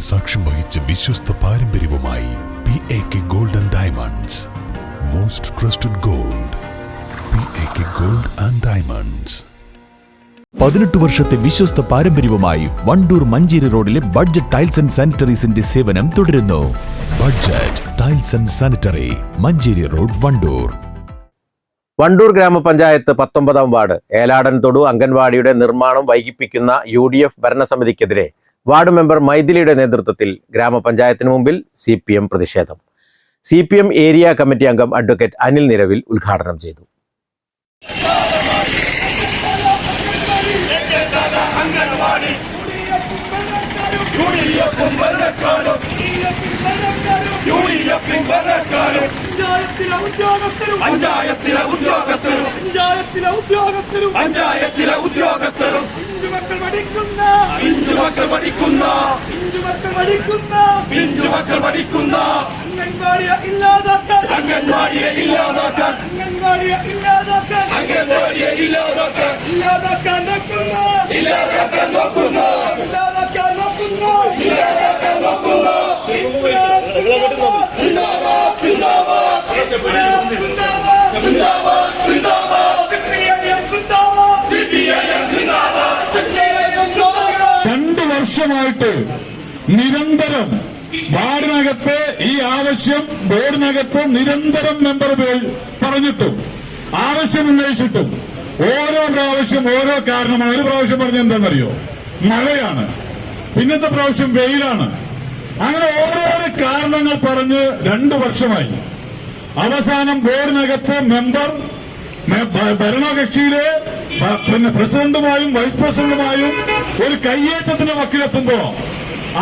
സാക്ഷ്യം വഹിച്ച വിശ്വസ്ത പാരമ്പര്യവുമായി P A K gold and diamonds most trusted gold P A K gold and diamonds പതിനെട്ട് വർഷത്തെ വിശ്വസ്ത പാരമ്പര്യവുമായി വണ്ടൂർ മഞ്ചേരി റോഡിലെ ബഡ്ജറ്റ് ടൈൽസ് ആൻഡ് സാനിറ്ററീസിന്റെ സേവനം തുടരുന്നു. Budget tiles and sanitary Manjeri road Wandoor. Wandoor ഗ്രാമപഞ്ചായത്ത് പത്തൊമ്പതാം വാർഡ് ഏലാടൻ തൊടു അംഗൻവാടിയുടെ നിർമ്മാണം വൈകിപ്പിക്കുന്ന യു ഡി എഫ് ഭരണസമിതിക്കെതിരെ വാർഡ് മെമ്പർ മൈഥിലിയുടെ നേതൃത്വത്തിൽ ഗ്രാമപഞ്ചായത്തിന് മുമ്പിൽ സി പി എം പ്രതിഷേധം. C P M area committee അംഗം അഡ്വക്കേറ്റ് അനിൽ നിരവിൽ ഉദ്ഘാടനം ചെയ്തു. പഞ്ചായത്തിലെ ഉദ്യോഗസ്ഥരും പഞ്ചായത്തിലെ ഉദ്യോഗസ്ഥരും പഞ്ചായത്തിലെ ഉദ്യോഗസ്ഥരും. പഞ്ചായത്തിലെ പഠിക്കുന്ന പിഞ്ചുമക്കൾ പഠിക്കുന്ന പിഞ്ചുമക്കൾ പഠിക്കുന്ന പിഞ്ചുമക്കൾ പഠിക്കുന്ന അംഗൻവാടിയെ ഇല്ലാതാക്കാൻ. അംഗൻവാടിയെ ഇല്ലാതാക്കാൻ. അംഗൻവാടിയെ ഇല്ലാതാക്കാൻ. അംഗൻവാടിയെ ഇല്ലാതാക്കാൻ. ഇല്ലാതാക്കാൻ നോക്കുന്ന. ഇല്ലാതാക്കാൻ നോക്കുന്ന. ഇല്ലാതാക്കാൻ നോക്കുന്ന. ഇല്ലാതാക്കാൻ നോക്കുന്ന. സിന്ദാബാദ് സിന്ദാബാദ് സിന്ദാബാദ് വർഷമായിട്ട് നിരന്തരം വാർഡിനകത്ത് ഈ ആവശ്യം ബോർഡിനകത്ത് നിരന്തരം മെമ്പർ പറഞ്ഞിട്ടും ആവശ്യം ഉന്നയിച്ചിട്ടും ഓരോ പ്രാവശ്യം ഓരോ കാരണമാണ് ഒരു പ്രാവശ്യം പറഞ്ഞ എന്താണെന്നറിയോ? മഴയാണ്. പിന്നത്തെ പ്രാവശ്യം വെയിലാണ്. അങ്ങനെ ഓരോരോ കാരണങ്ങൾ പറഞ്ഞ് രണ്ടു വർഷമായി. അവസാനം ബോർഡിനകത്ത് മെമ്പർ ഭരണകക്ഷിയിലെ പിന്നെ പ്രസിഡന്റുമായും വൈസ് പ്രസിഡന്റുമായും ഒരു കയ്യേറ്റത്തിന്റെ വക്കിലെത്തുമ്പോ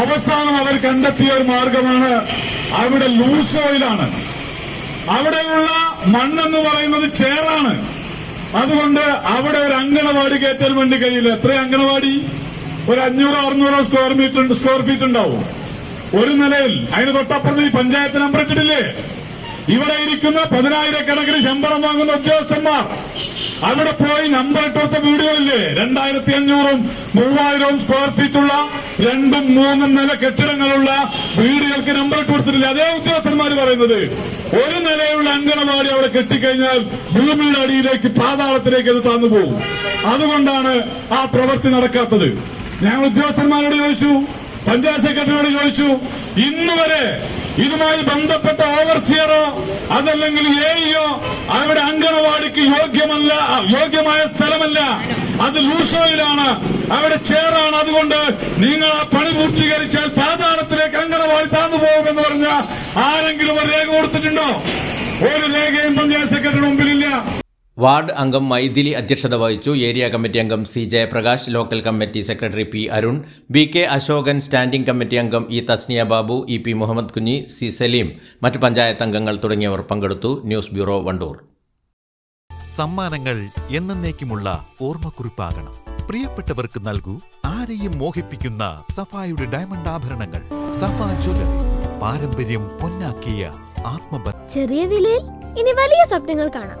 അവസാനം അവർ കണ്ടെത്തിയ ഒരു മാർഗമാണ് അവിടെ ലൂസ് ഓയിലാണ്. അവിടെയുള്ള മണ്ണെന്ന് പറയുന്നത് ചേറാണ്. അതുകൊണ്ട് അവിടെ ഒരു അങ്കണവാടി കയറ്റാൻ വേണ്ടി കഴിയില്ല. എത്ര അങ്കണവാടി? ഒരു അഞ്ഞൂറോ അറുന്നൂറോ സ്ക്വയർ മീറ്റർ സ്ക്വയർ ഫീറ്റ് ഉണ്ടാവും. ഒരു നിലയിൽ അതിന് തൊട്ടപ്പുറത്ത് ഈ പഞ്ചായത്ത് നമ്പർ ഇട്ടിട്ടില്ലേ? ഇവിടെ ഇരിക്കുന്ന പതിനായിരക്കണക്കിന് ശമ്പളം വാങ്ങുന്ന ഉദ്യോഗസ്ഥന്മാർ. അവിടെ പോയി നമ്പർ ഇട്ടുകൊടുത്ത വീടുകളില്ലേ? രണ്ടായിരത്തി അഞ്ഞൂറും മൂവായിരവും സ്ക്വയർ ഫീറ്റ് ഉള്ള രണ്ടും മൂന്നും നില കെട്ടിടങ്ങളുള്ള വീടുകൾക്ക് നമ്പർ ഇട്ട് കൊടുത്തിട്ടില്ല. അതേ ഉദ്യോഗസ്ഥന്മാർ പറയുന്നത്. ഒരു നിലയുള്ള അങ്കണവാടി അവിടെ കെട്ടിക്കഴിഞ്ഞാൽ ഭൂമിയുടെ അടിയിലേക്ക് പാതാളത്തിലേക്ക് അത് താന്നു പോകും. അതുകൊണ്ടാണ് ആ പ്രവൃത്തി നടക്കാത്തത്. ഞങ്ങൾ ഉദ്യോഗസ്ഥന്മാരോട് ചോദിച്ചു പഞ്ചായത്ത് സെക്രട്ടറിയോട് ചോദിച്ചു ഇന്ന് വരെ ഇതുമായി ബന്ധപ്പെട്ട ഓവർസിയറോ അതല്ലെങ്കിൽ എയോ അവരുടെ അങ്കണവാടിക്ക് യോഗ്യമല്ല യോഗ്യമായ സ്ഥലമല്ല. അത് ലൂസോയിലാണ്. അവിടെ ചേറാണ് അതുകൊണ്ട് നിങ്ങൾ ആ പണി പൂർത്തീകരിച്ചാൽ പാതാളത്തിലേക്ക് അങ്കണവാടി താന്നു പോകുമെന്ന് പറഞ്ഞ ആരെങ്കിലും ഒരു രേഖ കൊടുത്തിട്ടുണ്ടോ? ഒരു രേഖയും പഞ്ചായത്ത് സെക്രട്ടറി മുമ്പിലില്ല. വാർഡ് അംഗം മൈഥിലി അധ്യക്ഷത വഹിച്ചു. ഏരിയ കമ്മിറ്റി അംഗം C Jayaprakash local committee secretary P Arun B K Ashokan standing committee അംഗം E Thasniya Babu E P Muhammad Kunhi C Saleem മറ്റ് പഞ്ചായത്ത് അംഗങ്ങൾ തുടങ്ങിയവർ പങ്കെടുത്തു. News bureau Wandoor. സമ്മാനങ്ങൾ എന്നേക്കുമുള്ള ഓർമ്മക്കുറിപ്പാകണം. പ്രിയപ്പെട്ടവർക്ക് നൽകൂ ആരെയും മോഹിപ്പിക്കുന്ന സഫായുടെ ഡയമണ്ട് ആഭരണങ്ങൾ. സഫാ ജ്വല്ലറി പാരമ്പര്യം പൊന്നാക്കിയ ആത്മബന്ധം ചെറിയ വിലയിൽ ഇനി വലിയ സ്വപ്നങ്ങൾ കാണാം.